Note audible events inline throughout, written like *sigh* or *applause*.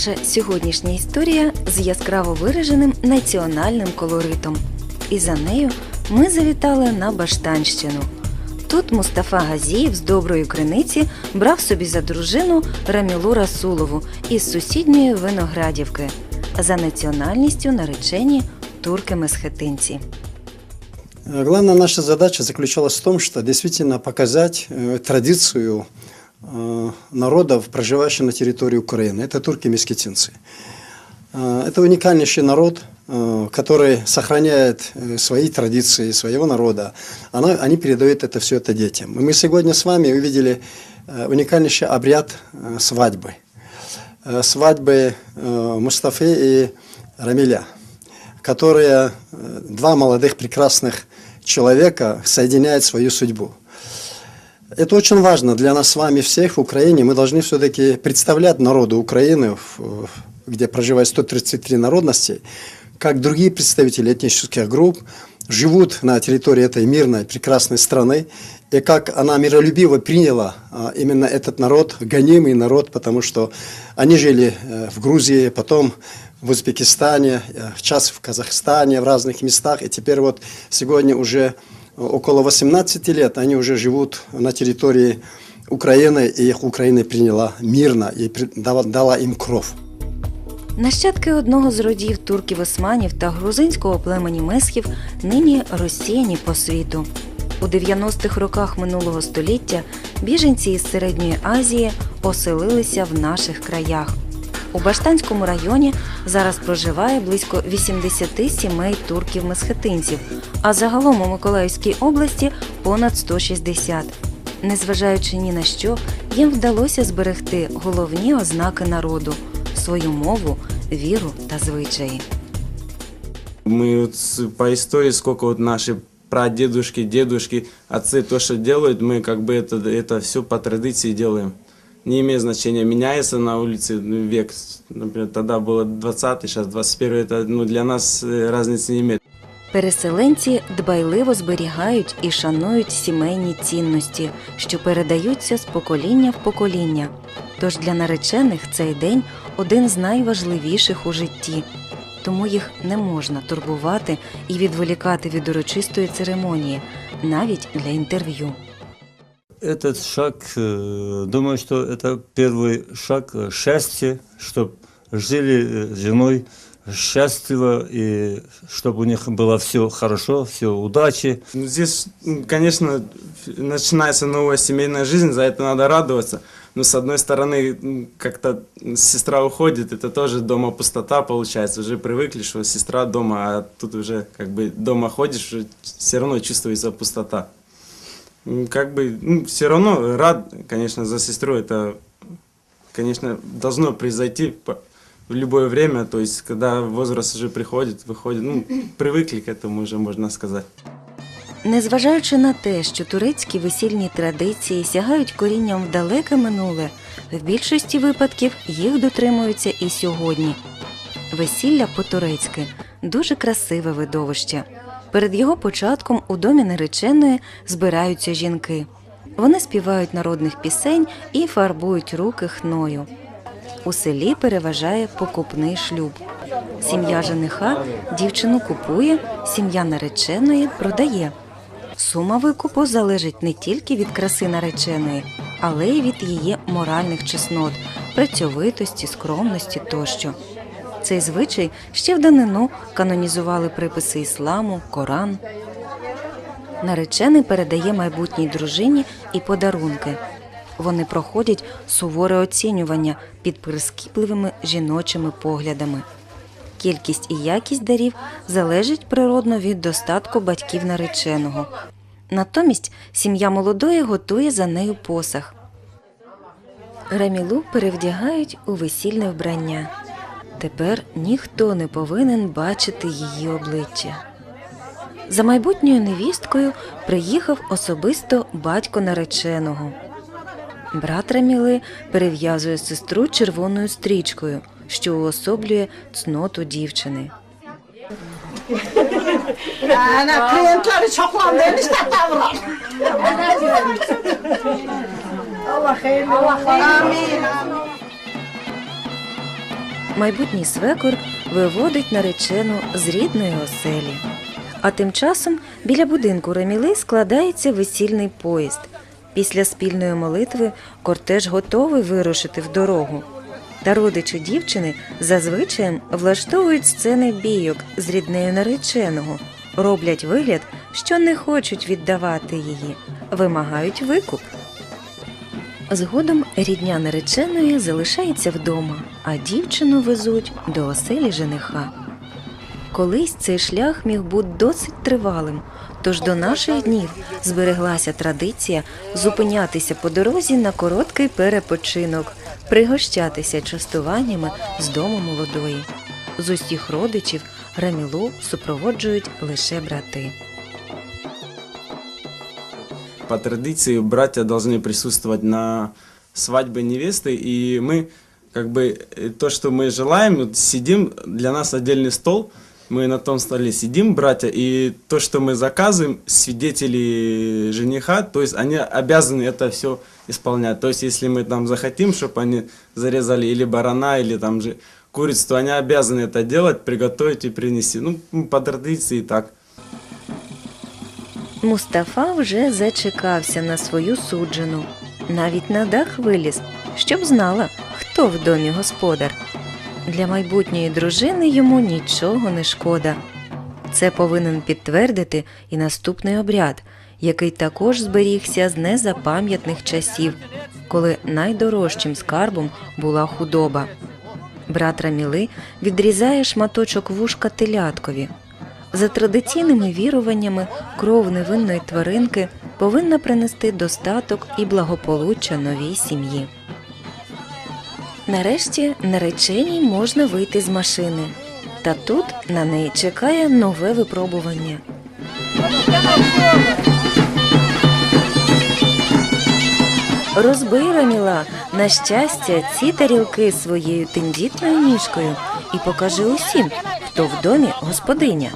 Наша сьогоднішня історія з яскраво вираженим національним колоритом. І за нею ми завітали на Баштанщину. Тут Мустафа Газіїв з доброї криниці брав собі за дружину Рамілу Расулову із сусідньої Виноградівки. За національністю наречені турки-месхетинці. Э, Главная наша задача заключалась в том, что действительно показать э, традицию э, Народов, проживающих на территории Украины. Это турки-мескетинцы. Э, Это уникальнейший народ, э, который сохраняет э, свои традиции своего народа. Они передают это все это детям. И мы сегодня с вами увидели э, уникальнейший обряд э, свадьбы. Э, Свадьбы э, Мустафы и Рамиля которые э, два молодых прекрасных человека соединяют свою судьбу. Это очень важно для нас с вами всех в Украине. Мы должны все-таки представлять народу Украины, где проживает 133 народности, как другие представители этнических групп живут на территории этой мирной, прекрасной страны, и как она миролюбиво приняла а, именно этот народ, гонимый народ, потому что они жили э, в Грузии, потом в Узбекистане, э, час в Казахстане, в разных местах, и теперь вот сегодня уже около 18 лет они уже живут на территории Украины, и их Украина приняла мирно и дала, им кров. Нащадки одного з родів турків-османів та грузинського племені месхів нині розсіяні по світу. У 90-х роках минулого століття біженці із Середньої Азії оселилися в наших краях. У Баштанському районі зараз проживає близько 80 сімей турків-месхетинців, а загалом у Миколаївській області понад 160. Незважаючи ні на що, їм вдалося зберегти головні ознаки народу свою мову, віру та звичаї. Мы вот с- по истории, сколько вот наши прадедушки, дедушки, отцы то, что делают, мы как бы это, это все по традиции делаем. Не имеет значения, меняется на улице ну, век, например, тогда было 20 сейчас 21 это ну, для нас э, разницы не имеет. Переселенці дбайливо зберігають і шанують сімейні цінності, що передаються з покоління в покоління. Тож для наречених цей день один з найважливіших у житті. Тому їх не можна турбувати і відволікати від урочистої церемонії, навіть для інтерв'ю. Этот шаг, э, думаю, что это первый шаг э, счастья, чтобы жили э, с женой счастливо и чтобы у них было все хорошо, все удачи. Ну, Здесь, конечно, начинается новая семейная жизнь, за это надо радоваться. Но с одной стороны, как-то сестра уходит, это тоже дома пустота получается. Уже привыкли, что сестра дома, а тут уже как бы дома ходишь, все равно чувствуется пустота. М, Как бы, все равно рад, конечно, за сестру. Это, конечно, должно произойти по- в любое время. То есть, когда возраст уже приходит, выходит, ну, привыкли к этому уже, можно сказать. Незважаючи на те, що турецькі весільні традиції сягають корінням в далеке минуле, в більшості випадків їх дотримуються і сьогодні. Весілля по-турецьки дуже красиве видовище. Перед його початком у домі нареченої збираються жінки. Вони співають народних пісень і фарбують руки хною. У селі переважає покупний шлюб. Сім'я жениха дівчину купує, сім'я нареченої продає. Сума викупу залежить не тільки від краси нареченої, але й від її моральних чеснот, працьовитості, скромності тощо. Цей звичай ще в данину канонізували приписи ісламу, Коран. Наречений передає майбутній дружині і подарунки. Вони проходять суворе оцінювання під прискіпливими жіночими поглядами. Кількість і якість дарів залежить природно від достатку батьків нареченого. Натомість сім'я молодої готує за нею посах. Рамілу перевдягають у весільне вбрання. Тепер ніхто не повинен бачити її обличчя. За майбутньою невісткою приїхав особисто батько нареченого. Брат Раміли перев'язує сестру червоною стрічкою, що уособлює цноту дівчини. Ana майбутній свекор виводить наречену з рідної оселі. А тим часом біля будинку Раміли складається весільний поїзд. Після спільної молитви кортеж готовий вирушити в дорогу. Та родичі дівчини зазвичай влаштовують сцени бійок з ріднею нареченого, роблять вигляд, що не хочуть віддавати її, вимагають викуп. Згодом рідня нареченої залишається вдома, а дівчину везуть до оселі жениха. Колись цей шлях міг бути досить тривалим, тож до наших днів збереглася традиція зупинятися по дорозі на короткий перепочинок, пригощатися частуваннями з дому молодої. З усіх родичів Рамілу супроводжують лише брати. По традиции братья должны присутствовать на свадьбе невесты, и мы, как бы, э, то, что мы желаем, вот сидим, для нас отдельный стол, мы на том столе сидим, братья, и то, что мы заказываем, свидетели жениха, то есть они обязаны это все исполнять. То есть если мы там захотим, чтобы они зарезали или барана, или там же курицу, то они обязаны это делать, приготовить и принести. Ну, по традиции так. Мустафа вже зачекався на свою суджену, навіть на дах виліз, щоб знала, хто в домі господар. Для майбутньої дружини йому нічого не шкода. Це повинен підтвердити і наступний обряд, який також зберігся з незапам'ятних часів, коли найдорожчим скарбом була худоба. Брат Раміли відрізає шматочок вушка теляткові. За традиційними віруваннями, кров невинної тваринки повинна принести достаток і благополуччя новій сім'ї. Нарешті нареченій можна вийти з машини. Та тут на неї чекає нове випробування. Розбий Раміла, на щастя, ці тарілки своєю тендітною ніжкою і покажи усім, хто в домі господиня.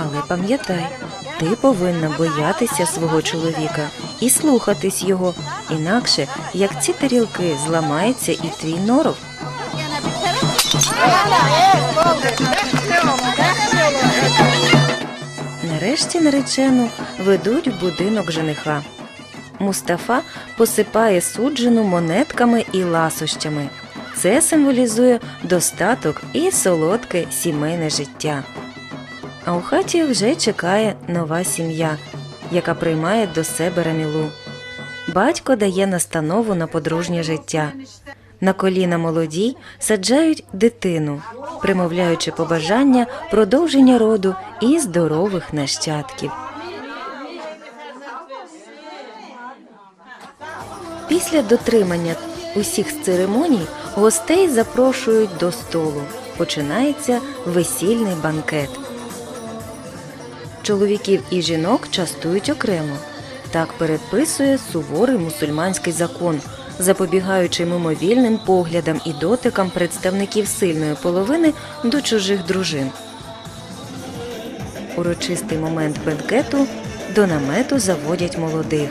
Але пам'ятай, ти повинна боятися свого чоловіка і слухатись його, інакше як ці тарілки зламається і твій норов. Нарешті наречену ведуть в будинок жениха. Мустафа посипає суджену монетками і ласощами. Це символізує достаток і солодке сімейне життя. А у хаті вже чекає нова сім'я, яка приймає до себе рамілу. Батько дає настанову на подружнє життя. На коліна молодій саджають дитину, примовляючи побажання продовження роду і здорових нащадків. Після дотримання усіх церемоній гостей запрошують до столу. Починається весільний банкет. Чоловіків і жінок частують окремо. Так передписує суворий мусульманський закон, запобігаючи мимовільним поглядам і дотикам представників сильної половини до чужих дружин. Урочистий момент бенкету до намету заводять молодих.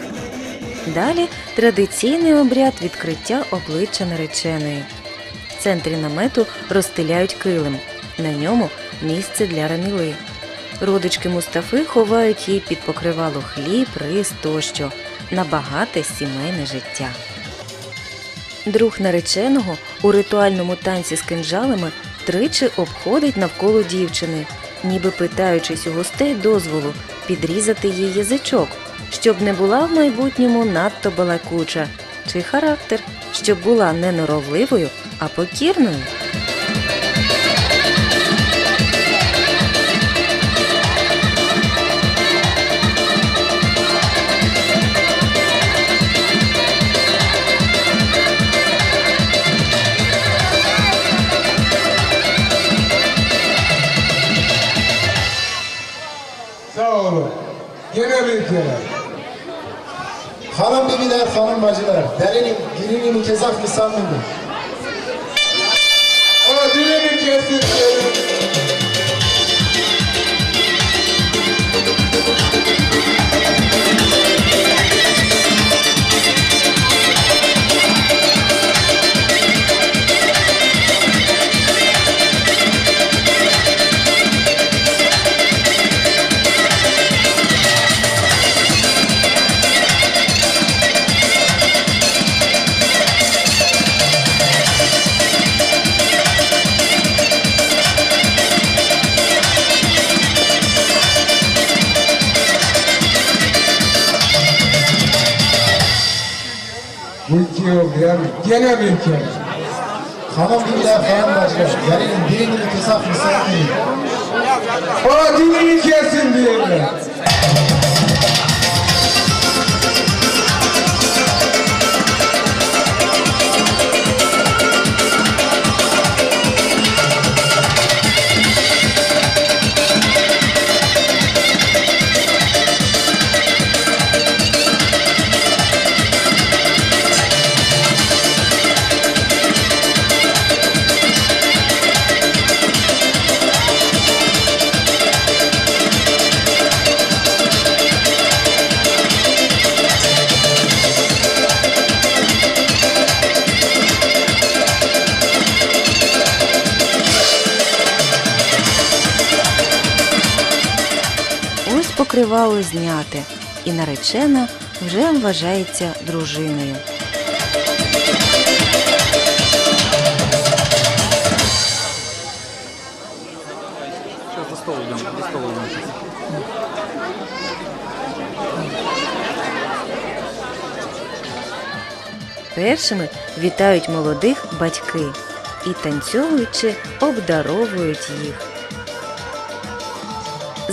Далі традиційний обряд відкриття обличчя нареченої. В центрі намету розстеляють килим. На ньому місце для раміли. Родички Мустафи ховають їй під покривало хліб, рис тощо на багате сімейне життя. Друг нареченого у ритуальному танці з кинджалами тричі обходить навколо дівчини, ніби питаючись у гостей дозволу підрізати їй язичок, щоб не була в майбутньому надто балакуча, чи характер, щоб була не норовливою, а покірною. Hanım bibiler, hanım bacılar, derenim, girinim, kezaf misan mıdır? Ödülümü kesin derim. şey olmayan gene bir ülke. Hanımlar, hanımlar, yani dinini kısa fırsat değil. O dinini kesin diyorlar. І наречена вже вважається дружиною. Першими вітають молодих батьки і танцюючи обдаровують їх.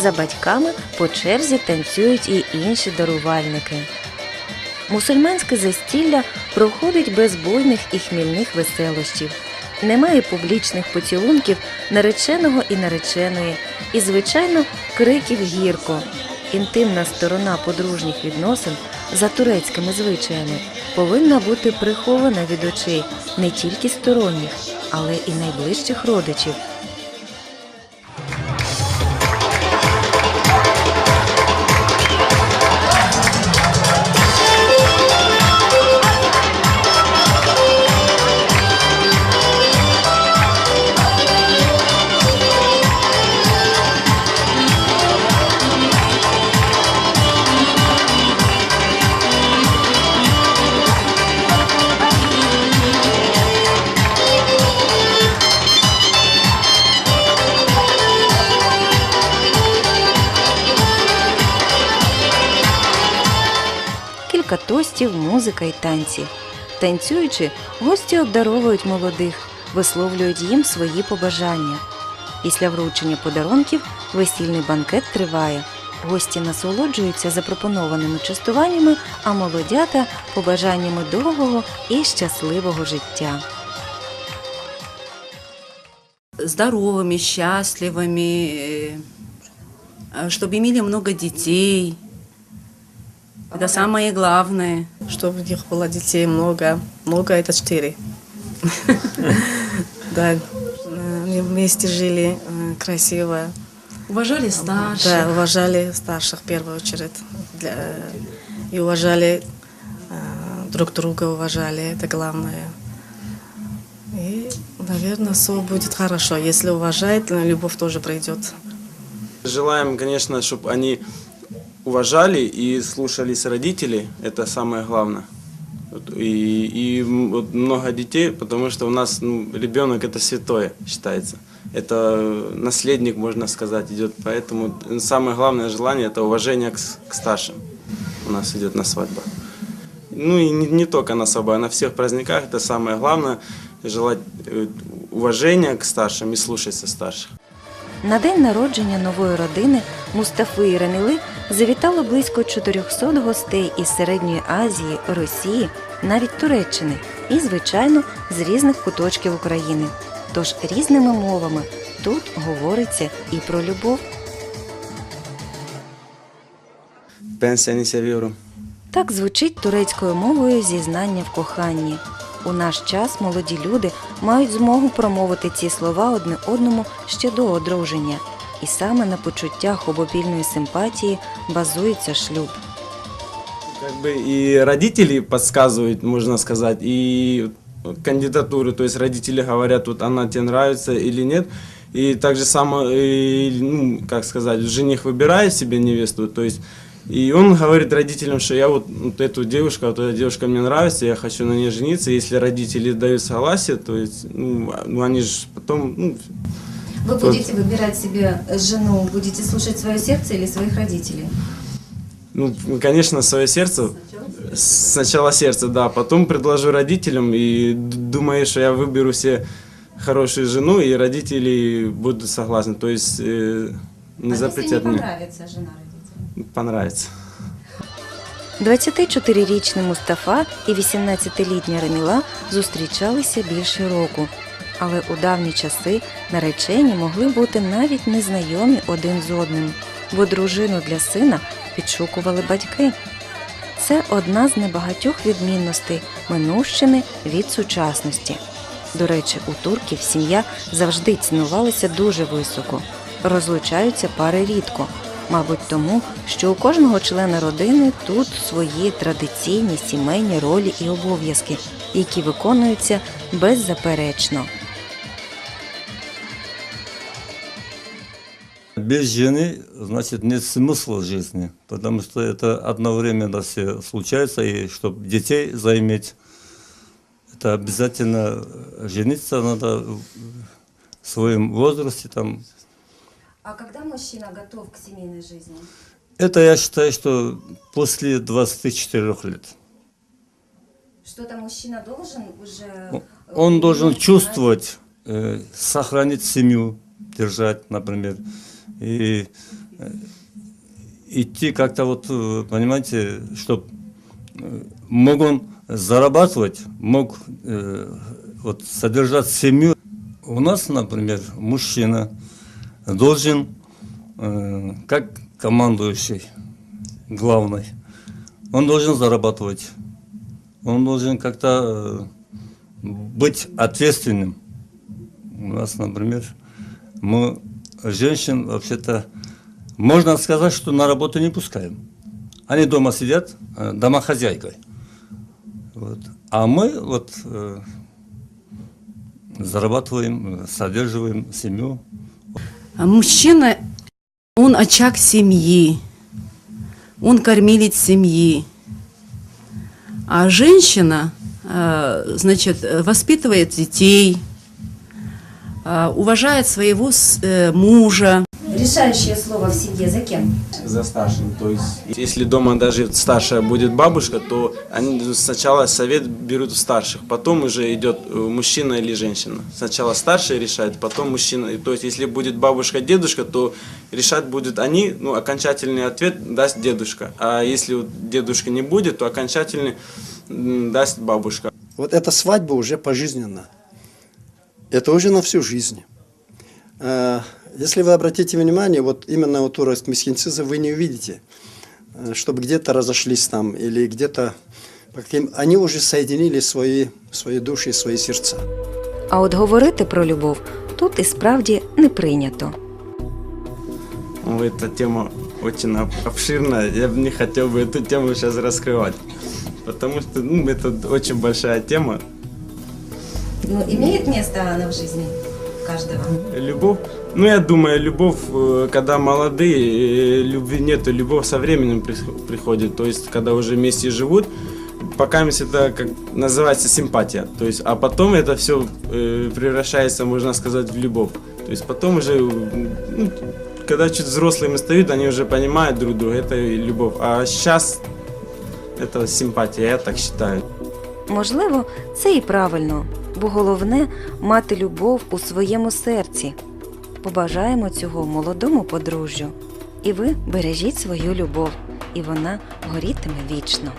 За батьками по черзі танцюють і інші дарувальники. Мусульманське застілля проходить без буйних і хмільних веселощів. Немає публічних поцілунків нареченого і нареченої, і, звичайно, криків гірко. Інтимна сторона подружніх відносин за турецькими звичаями повинна бути прихована від очей не тільки сторонніх, але і найближчих родичів. кілька тостів, музика і танці. Танцюючи, гості обдаровують молодих, висловлюють їм свої побажання. Після вручення подарунків весільний банкет триває. Гості насолоджуються запропонованими частуваннями, а молодята побажаннями довгого і щасливого життя. здоровыми, счастливыми, э, чтобы имели много детей. Это самое главное. Чтобы у них было детей много. Много это четыре. *laughs* Да, они вместе жили э, красиво. Уважали старших. Да, уважали старших в первую очередь. И уважали э, друг друга, уважали, это главное. И, наверное, все будет хорошо. Если уважает, любовь тоже придет. Желаем, конечно, чтобы они уважали и слушались родителей, это самое главное. Вот, И, и м, вот много детей, потому что у нас ну, ребенок это святое считается. Это наследник, можно сказать, идет. Поэтому самое главное желание это уважение к, с- к старшим. У нас идет на свадьбах. Ну и не, не только на свадьбах, а на всех праздниках это самое главное желать э, уважения к старшим и слушаться старших. На день народження нової родини Мустафи і Раміли завітало близько 400 гостей із Середньої Азії, Росії, навіть Туреччини і, звичайно, з різних куточків України. Тож різними мовами тут говориться і про любов. Ben seni seviyorum. Так звучить турецькою мовою зізнання в коханні. У наш час молоді люди мають змогу промовити ці слова одне одному ще до одруження, і саме на почуттях обопільної симпатії базується шлюб. Как бы и родители подсказывают, можно сказать, и кандидатуры, то есть родители говорят, вот она тебе нравится или нет. И так же само, и, ну, как сказать, жених выбирает себе невесту, то есть и он говорит родителям, что я вот, вот эту девушку, вот эта девушка мне нравится, я хочу на ней жениться. Если родители дают согласие, то есть, ну, а- ну, они же потом, ну, Вы Тут- будете выбирать себе жену, будете слушать свое сердце или своих родителей? Ну, конечно, свое сердце. Сначала сердце, да. Потом предложу родителям и д- думаю, что я выберу себе хорошую жену, и родители будут согласны. То есть э, не запретят мне. жена Понравится. 24-річний Мустафа і 18-літня Раміла зустрічалися більше року. Але у давні часи наречені могли бути навіть незнайомі один з одним, бо дружину для сина підшукували батьки. Це одна з небагатьох відмінностей минувщини від сучасності. До речі, у турків сім'я завжди цінувалася дуже високо. Розлучаються пари рідко, мабуть, тому, що у кожного члена родини тут свої традиційні сімейні ролі і обов'язки, які виконуються беззаперечно. Без жены, значит, нет смысла жизни, потому что это одновременно все случается, и чтобы детей заиметь, это обязательно жениться надо в своем возрасте. Там. А коли мужчина готов к сімейній житті? Это я считаю, что после 24 лет. Що-то мужчина должен уже Он должен чувствовать, э, сохранить семью, держать, например, и э, идти как-то вот, э, понимаете, чтобы мог он зарабатывать, мог э, вот содержать семью. У нас, например, мужчина должен, э, как командующий, главный, он должен зарабатывать, он должен как-то э, быть ответственным. У нас, например, мы женщин вообще-то, можно сказать, что на работу не пускаем. Они дома сидят, э, домохозяйкой. Вот. А мы вот э, зарабатываем, содерживаем семью. А Мужчина, он очаг семьи, он кормилец семьи. А женщина, э, значит, воспитывает детей, уважает своего с- э, мужа. Решающее слово в семье за кем? За старшим. То есть, если дома даже старшая будет бабушка, то они сначала совет берут у старших, потом уже идет э, мужчина или женщина. Сначала старший решает, потом мужчина. То есть, если будет бабушка, дедушка, то решать будут они, ну, окончательный ответ даст дедушка. А если дедушка не будет, то окончательный даст бабушка. Вот эта свадьба уже пожизненно. Это уже на всю жизнь. Э, Если вы обратите внимание, вот именно у турок мискинциза вы не увидите, э, чтобы где-то разошлись там или где-то по каким... Они уже соединили свои, свои души и свои сердца. А от говорити про любов тут і справді не прийнято. Ну, Эта тема очень об- обширная, я бы не хотел бы эту тему сейчас раскрывать. Потому что ну, это очень большая тема. Ну, имеет место она в жизни каждого? Любовь, ну я думаю, любовь, э, когда молодые, э, любви нету, любовь со временем приходит. То есть, когда уже вместе живут, пока это как называется симпатия. То есть, а потом это все превращается, можно сказать, в любовь. То есть потом уже, ну, когда чуть взрослыми стают, они уже понимают друг друга, это и любовь. А сейчас это симпатия, я так считаю. Можливо, це і правильно, бо головне мати любов у своєму серці. Побажаємо цього молодому подружжю. І ви бережіть свою любов, і вона горітиме вічно.